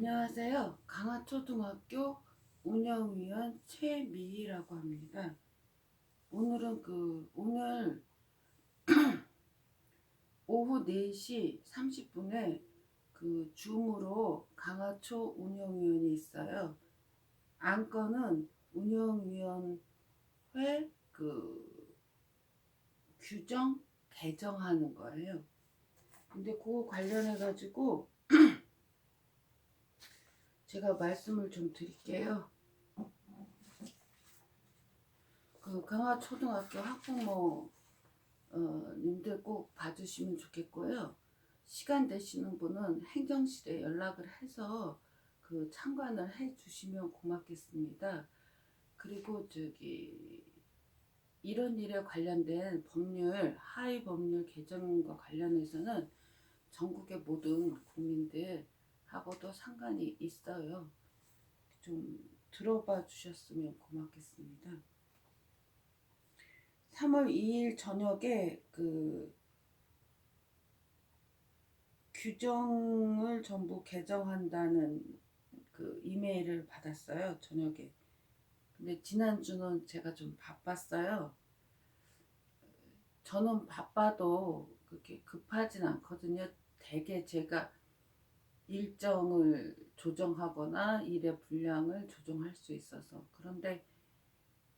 안녕하세요. 강화초등학교 운영위원 최미희라고 합니다. 오늘은 그 오늘 오후 4시 30분에 그 줌으로 강화초 운영위원이 있어요. 안건은 운영위원회 그 규정 개정하는 거예요. 근데 그거 관련해 가지고 제가 말씀을 좀 드릴게요. 그 강화초등학교 학부모 어, 님들 꼭 봐주시면 좋겠고요. 시간 되시는 분은 행정실에 연락을 해서 그 참관을 해 주시면 고맙겠습니다. 그리고 저기 이런 일에 관련된 법률 하위 법률 개정과 관련해서는 전국의 모든 국민들 하고도 상관이 있어요. 좀 들어봐 주셨으면 고맙겠습니다. 3월 2일 저녁에 그 규정을 전부 개정한다는 그 이메일을 받았어요. 저녁에. 근데 지난주는 제가 좀 바빴어요. 저는 바빠도 그렇게 급하진 않거든요. 대개 제가 일정을 조정하거나 일의 분량을 조정할 수 있어서 그런데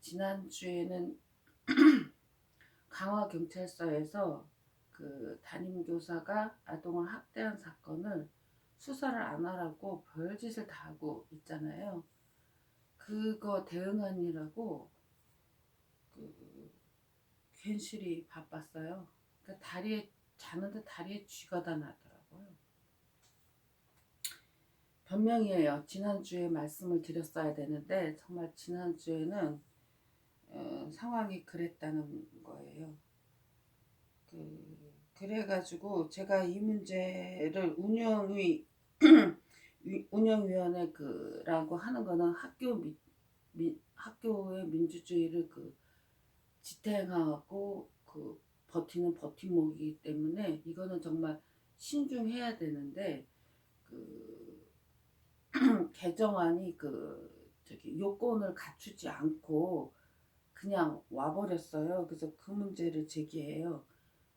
지난주에는 강화 경찰서에서 그 담임 교사가 아동을 학대한 사건을 수사를 안 하라고 별짓을 다 하고 있잖아요. 그거 대응하느라고 그 괜시리 바빴어요. 그러니까 다리에 자는데 다리에 쥐가 다 나더라고요. 변명이에요. 지난주에 말씀을 드렸어야 되는데 정말 지난주에는 어, 상황이 그랬다는 거예요. 그 그래가지고 제가 이 문제를 운영위 위- 운영위원회 그라고 하는 거는 학교 미, 미, 학교의 민주주의를 그 지탱하고 그 버티는 버팀목이기 때문에 이거는 정말 신중해야 되는데 그 개정안이 그 저기 요건을 갖추지 않고 그냥 와버렸어요. 그래서 그 문제를 제기해요.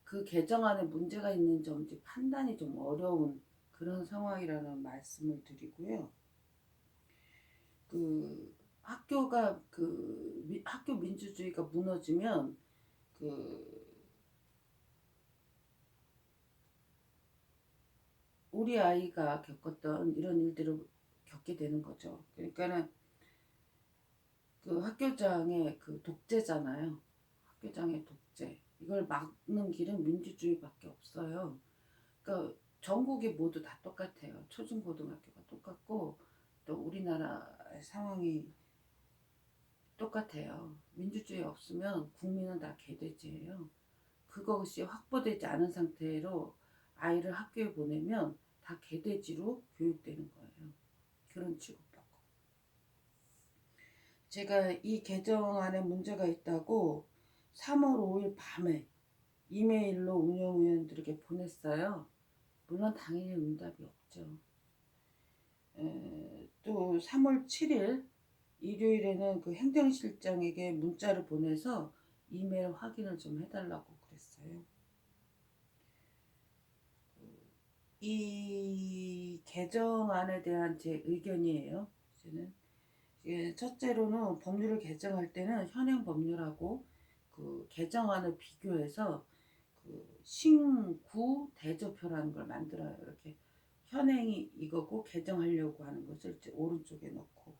그 개정안에 문제가 있는 점지 판단이 좀 어려운 그런 상황이라는 말씀을 드리고요. 그 학교가 그 미- 학교 민주주의가 무너지면 그 우리 아이가 겪었던 이런 일들을 겪게 되는 거죠. 그러니까는 그 학교장의 그 독재잖아요. 학교장의 독재. 이걸 막는 길은 민주주의밖에 없어요. 그러니까 전국이 모두 다 똑같아요. 초중고등학교가 똑같고 또 우리나라의 상황이 똑같아요. 민주주의 없으면 국민은 다 개돼지예요. 그것이 확보되지 않은 상태로 아이를 학교에 보내면 다 개돼지로 교육되는 거예요. 그런 취급받고. 제가 이 개정안에 문제가 있다고 3월 5일 밤에 이메일로 운영위원들에게 보냈어요. 물론 당연히 응답이 없죠. 에, 또 3월 7일 일요일에는 그 행정실장에게 문자를 보내서 이메일 확인을 좀 해달라고 그랬어요. 이 개정안에 대한 제 의견이에요. 저는 예, 첫째로는 법률을 개정할 때는 현행 법률하고 그 개정안을 비교해서 그 신구 대조표라는 걸 만들어요. 이렇게 현행이 이거고 개정하려고 하는 것을 이제 오른쪽에 넣고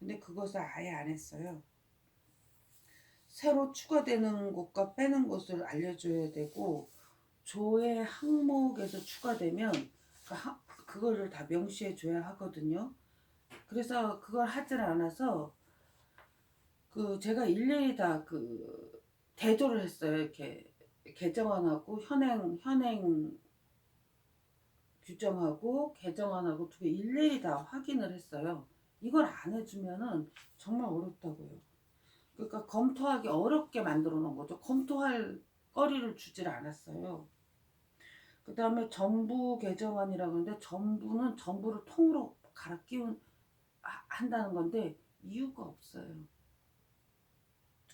근데 그것을 아예 안 했어요. 새로 추가되는 것과 빼는 것을 알려줘야 되고 조회 항목에서 추가되면 그 하- 그거를 다 명시해 줘야 하거든요. 그래서 그걸 하질 않아서 그 제가 일일이 다 그 대조를 했어요. 이렇게 개정안하고 현행 현행 규정하고 개정안하고 두 개 일일이 다 확인을 했어요. 이걸 안 해주면은 정말 어렵다고요. 그러니까 검토하기 어렵게 만들어 놓은 거죠. 검토할 거리를 주질 않았어요. 그 다음에 전부 개정안이라고 하는데 전부는 전부를 통으로 갈아 끼운 하- 한다는 건데 이유가 없어요.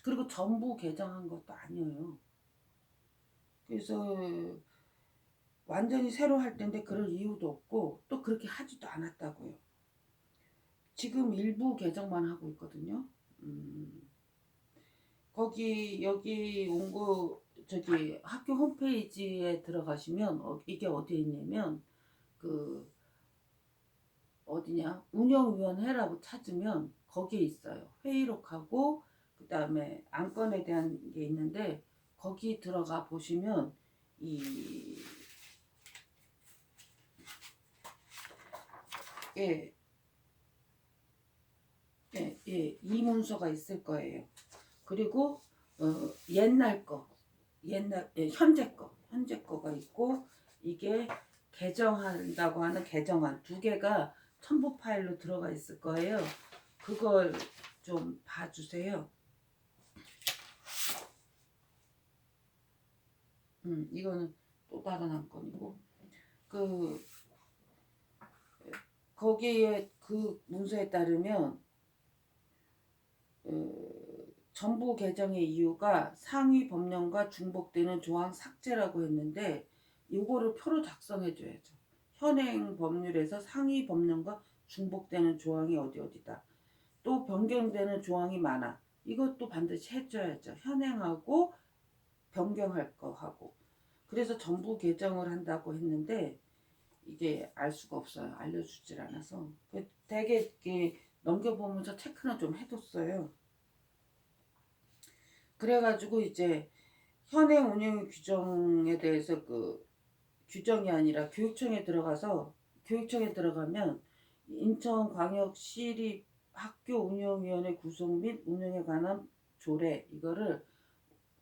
그리고 전부 개정한 것도 아니에요. 그래서 완전히 새로 할 텐데 그럴 이유도 없고 또 그렇게 하지도 않았다고요. 지금 일부 개정만 하고 있거든요. 음, 거기 여기 온 거 저기 학교 홈페이지에 들어가시면 어, 이게 어디에 있냐면 그 어디냐 운영위원회라고 찾으면 거기에 있어요. 회의록하고 그 다음에 안건에 대한 게 있는데 거기 들어가 보시면 이 예, 예, 예, 이 문서가 있을 거예요. 그리고 어, 옛날 거, 옛날 예, 현재 거, 현재 거가 있고 이게 개정한다고 하는 개정안 두 개가 첨부 파일로 들어가 있을 거예요. 그걸 좀 봐주세요. 음, 이거는 또 다른 한 건이고 그 거기에 그 문서에 따르면 어, 정부 개정의 이유가 상위 법령과 중복되는 조항 삭제라고 했는데 이거를 표로 작성해 줘야죠. 현행 법률에서 상위 법령과 중복되는 조항이 어디 어디다. 또 변경되는 조항이 많아. 이것도 반드시 해줘야죠. 현행하고 변경할 거 하고. 그래서 정부 개정을 한다고 했는데 이게 알 수가 없어요. 알려주질 않아서. 그 되게 넘겨보면서 체크는 좀 해뒀어요. 그래가지고 이제 현행 운영 규정에 대해서 그 규정이 아니라 교육청에 들어가서 교육청에 들어가면 인천광역시립 학교 운영위원회 구성 및 운영에 관한 조례 이거를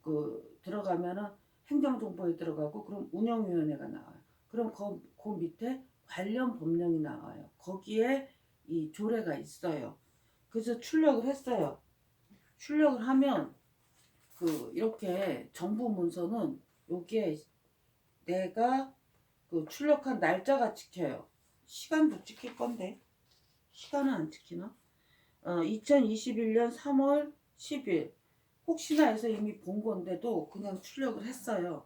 그 들어가면은 행정정보에 들어가고 그럼 운영위원회가 나와요. 그럼 그, 그 밑에 관련 법령이 나와요. 거기에 이 조례가 있어요. 그래서 출력을 했어요. 출력을 하면 그 이렇게 정부 문서는 여기에 내가 그 출력한 날짜가 찍혀요. 시간도 찍힐 건데 시간은 안 찍히나? 어, 2021년 3월 10일 혹시나 해서 이미 본 건데도 그냥 출력을 했어요.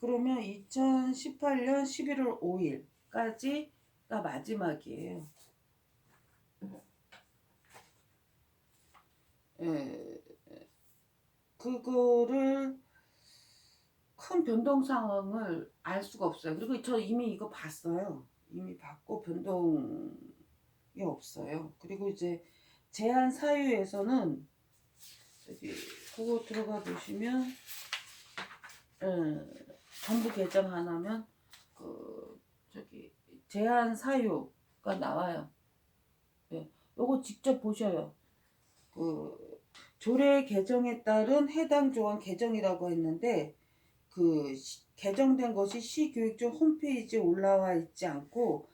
그러면 2018년 11월 5일까지가 마지막이에요. 예, 그거를 큰 변동 상황을 알 수가 없어요. 그리고 저 이미 이거 봤어요. 이미 봤고 변동이 없어요. 그리고 이제 제한 사유에서는 저기 그거 들어가 보시면 예, 정부 개정 하나면 그 저기 제한 사유가 나와요. 예, 요거 직접 보셔요. 그 조례 개정에 따른 해당 조항 개정이라고 했는데 그 시- 개정된 것이 시교육청 홈페이지에 올라와 있지 않고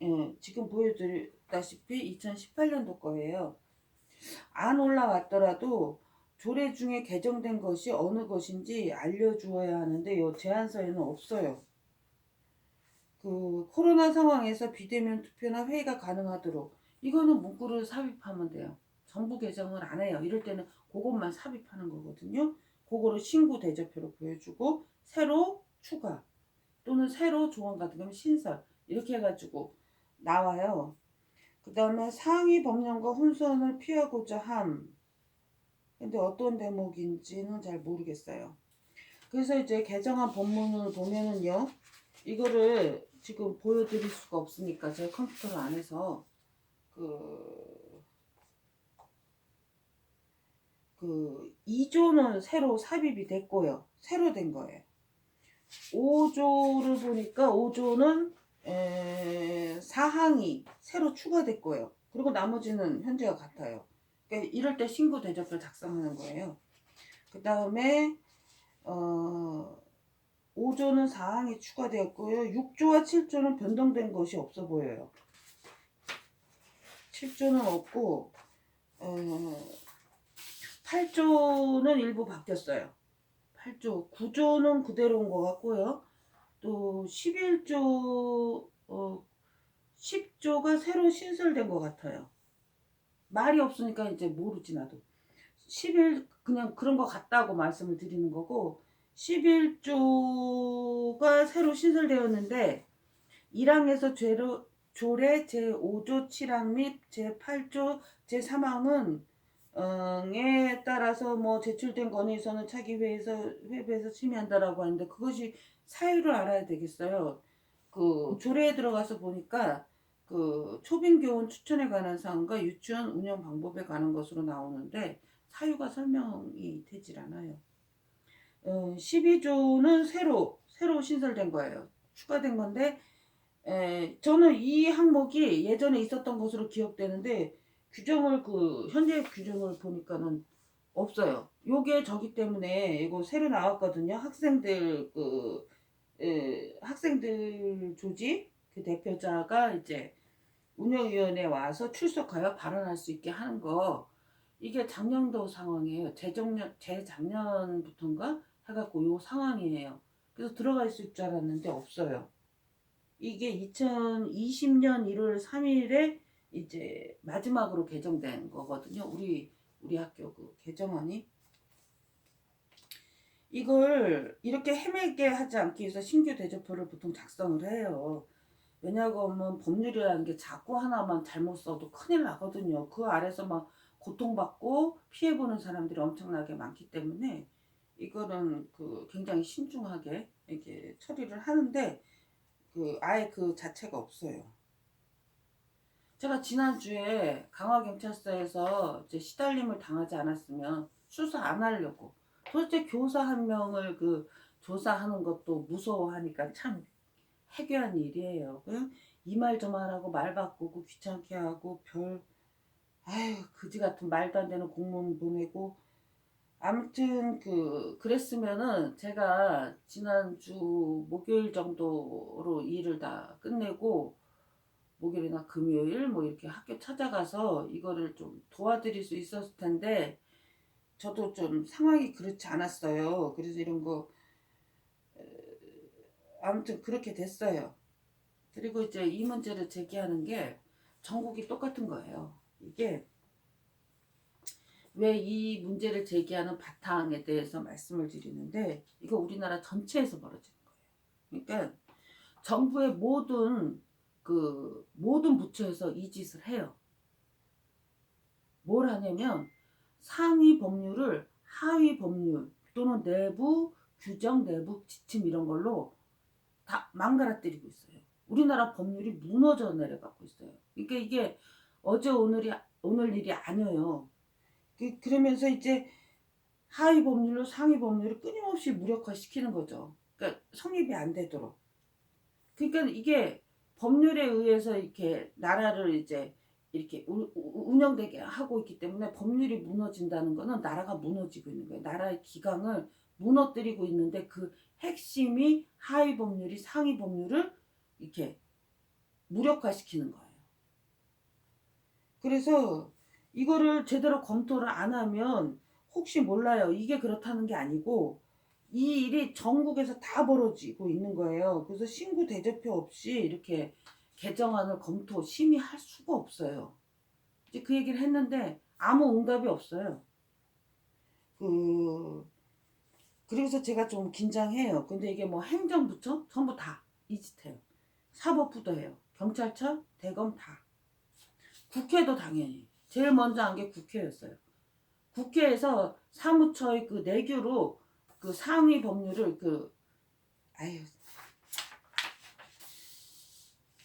예, 지금 보여드렸다시피 2018년도 거예요. 안 올라왔더라도 조례 중에 개정된 것이 어느 것인지 알려주어야 하는데 요 제안서에는 없어요. 그 코로나 상황에서 비대면 투표나 회의가 가능하도록 이거는 문구를 삽입하면 돼요. 정부 개정을 안 해요. 이럴 때는 그것만 삽입하는 거거든요. 그거를 신고 대조표로 보여주고 새로 추가 또는 새로 조항 같은 경우 신설 이렇게 해가지고 나와요. 그 다음에 상위 법령과 혼선을 피하고자 함. 근데 어떤 대목인지는 잘 모르겠어요. 그래서 이제 개정한 법문을 보면은요. 이거를 지금 보여드릴 수가 없으니까 제가 컴퓨터를 안 해서 그, 그 2조는 새로 삽입이 됐고요. 새로 된 거예요. 5조를 보니까 5조는 에, 사항이 새로 추가됐고요. 그리고 나머지는 현재와 같아요. 그러니까 이럴 때 신고 대접을 작성하는 거예요. 그 다음에 어, 5조는 사항이 추가되었고요. 6조와 7조는 변동된 것이 없어 보여요. 7조는 없고 어, 8조는 일부 바뀌었어요. 8조, 9조는 그대로인 것 같고요. 또 11조, 어, 10, 11조가 새로 신설된 것 같아요. 말이 없으니까 이제 모르지 나도. 11 그냥 그런 것 같다고 말씀을 드리는 거고 11조가 새로 신설되었는데 1항에서 죄로 조례 제5조 7항 및 제8조 제3항은 에 따라서 뭐 제출된 건의서는 차기 회에서 회부에서 심의한다라고 하는데 그것이 사유를 알아야 되겠어요. 그 조례에 들어가서 보니까 그 초빙교원 추천에 관한 사항과 유치원 운영 방법에 관한 것으로 나오는데 사유가 설명이 되질 않아요. 어, 12조는 새로 새로 신설된 거예요. 추가된 건데 에, 저는 이 항목이 예전에 있었던 것으로 기억되는데 규정을 그 현재 규정을 보니까는 없어요. 요게 저기 때문에 이거 새로 나왔거든요. 학생들 그 에, 학생들 조직 그 대표자가 이제 운영위원회 에 와서 출석하여 발언할 수 있게 하는 거 이게 작년도 상황이에요. 재작년 재작년부터인가 해갖고 요 상황이에요. 그래서 들어가 있을 줄 알았는데 없어요. 이게 2020년 1월 3일에 이제 마지막으로 개정된 거거든요. 우리 우리 학교 그 개정안이 이걸 이렇게 헤매게 하지 않기 위해서 신규 대조표를 보통 작성을 해요. 왜냐하면 법률이라는 게 자꾸 하나만 잘못 써도 큰일 나거든요. 그 아래서 막 고통받고 피해보는 사람들이 엄청나게 많기 때문에 이거는 그 굉장히 신중하게 이렇게 처리를 하는데 그 아예 그 자체가 없어요. 제가 지난주에 강화경찰서에서 이제 시달림을 당하지 않았으면 수사 안 하려고 도대체 교사 한 명을 그 조사하는 것도 무서워하니까 참 해괴한 일이에요. 그냥 이말저 말 하고 말 바꾸고 귀찮게 하고 별 아유 그지 같은 말도 안 되는 공문 보내고 아무튼 그 그랬으면은 제가 지난주 목요일 정도로 일을 다 끝내고 목요일이나 금요일 뭐 이렇게 학교 찾아가서 이거를 좀 도와드릴 수 있었을 텐데 저도 좀 상황이 그렇지 않았어요. 그래서 이런 거 아무튼 그렇게 됐어요. 그리고 이제 이 문제를 제기하는 게 전국이 똑같은 거예요. 이게 왜 이 문제를 제기하는 바탕에 대해서 말씀을 드리는데 이거 우리나라 전체에서 벌어지는 거예요. 그러니까 정부의 모든 그 모든 부처에서 이 짓을 해요. 뭘 하냐면 상위 법률을 하위 법률 또는 내부 규정, 내부 지침 이런 걸로 다 망가뜨리고 있어요. 우리나라 법률이 무너져 내려가고 있어요. 그러니까 이게 어제 오늘이 오늘 일이 아니에요. 그, 그러면서 이제 하위 법률로 상위 법률을 끊임없이 무력화시키는 거죠. 그러니까 성립이 안 되도록. 그러니까 이게 법률에 의해서 이렇게 나라를 이제 이렇게 운영되게 하고 있기 때문에 법률이 무너진다는 거는 나라가 무너지고 있는 거예요. 나라의 기강을 무너뜨리고 있는데 그 핵심이 하위 법률이 상위 법률을 이렇게 무력화시키는 거예요. 그래서 이거를 제대로 검토를 안 하면 혹시 몰라요. 이게 그렇다는 게 아니고 이 일이 전국에서 다 벌어지고 있는 거예요. 그래서 신고 대조표 없이 이렇게 개정안을 검토 심의할 수가 없어요. 이제 그 얘기를 했는데 아무 응답이 없어요. 그 그래서 제가 좀 긴장해요. 근데 이게 뭐 행정부처 전부 다 이짓해요. 사법부도 해요. 경찰청, 대검 다. 국회도 당연히. 제일 먼저 한 게 국회였어요. 국회에서 사무처의 그 내규로 그 상위 법률을 그 아유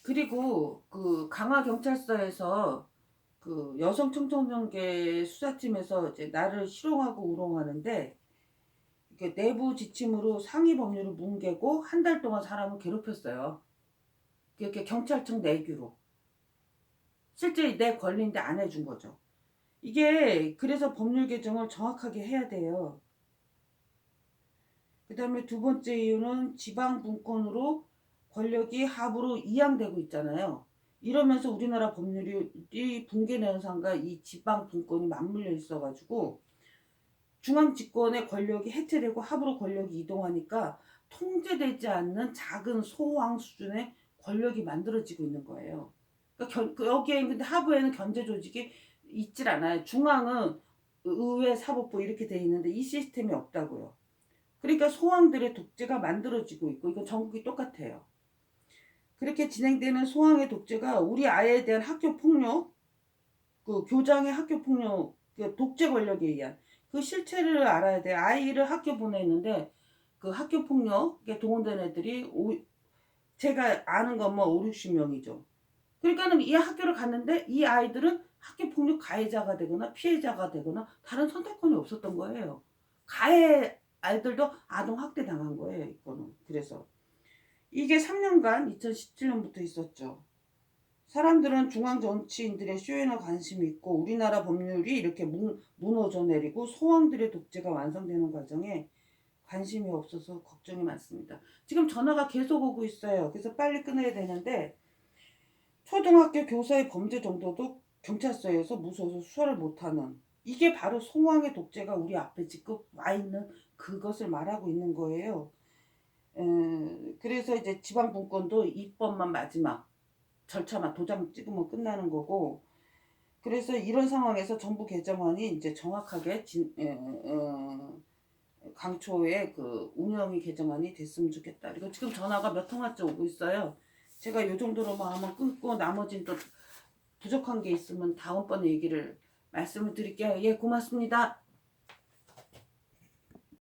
그리고 그 강화 경찰서에서 그 여성 청소년계 수사팀에서 이제 나를 실용하고 우롱하는데 이게 내부 지침으로 상위 법률을 뭉개고 한 달 동안 사람을 괴롭혔어요. 이렇게 경찰청 내규로. 실제 내 권리인데 안 해준 거죠. 이게 그래서 법률 개정을 정확하게 해야 돼요. 그 다음에 두 번째 이유는 지방 분권으로 권력이 합으로 이양되고 있잖아요. 이러면서 우리나라 법률이 붕괴 현상과 이 지방 분권이 맞물려 있어가지고 중앙 집권의 권력이 해체되고 합으로 권력이 이동하니까 통제되지 않는 작은 소왕 수준의 권력이 만들어지고 있는 거예요. 그러니까 여기에 근데 하부에는 견제 조직이 있질 않아요. 중앙은 의회 사법부 이렇게 돼 있는데 이 시스템이 없다고요. 그러니까 소왕들의 독재가 만들어지고 있고 이건 전국이 똑같아요. 그렇게 진행되는 소왕의 독재가 우리 아이에 대한 학교 폭력, 그 교장의 학교 폭력, 그 독재 권력에 의한 그 실체를 알아야 돼. 아이를 학교 보내는데 그 학교 폭력에 동원된 애들이 오, 제가 아는 것만 5, 60명이죠. 그러니까는 이 학교를 갔는데 이 아이들은 학교 폭력 가해자가 되거나 피해자가 되거나 다른 선택권이 없었던 거예요. 가해 아이들도 아동 학대 당한 거예요. 이거는 그래서 이게 3년간 2017년부터 있었죠. 사람들은 중앙 정치인들의 쇼에나 관심이 있고 우리나라 법률이 이렇게 무, 무너져 내리고 소왕들의 독재가 완성되는 과정에 관심이 없어서 걱정이 많습니다. 지금 전화가 계속 오고 있어요. 그래서 빨리 끊어야 되는데 초등학교 교사의 범죄 정도도 경찰서에서 무서워서 수사를 못하는 이게 바로 소왕의 독재가 우리 앞에 지금 와 있는 그것을 말하고 있는 거예요. 에, 그래서 이제 지방분권도 입법만 마지막 절차만 도장 찍으면 끝나는 거고 그래서 이런 상황에서 정부 개정안이 이제 정확하게 진, 에, 어, 강초의 그 운영이 개정안이 됐으면 좋겠다. 그리고 지금 전화가 몇 통화째 오고 있어요. 제가 요 정도로만 한번 끊고 나머지는 또 부족한 게 있으면 다음번에 얘기를 말씀을 드릴게요. 예, 고맙습니다.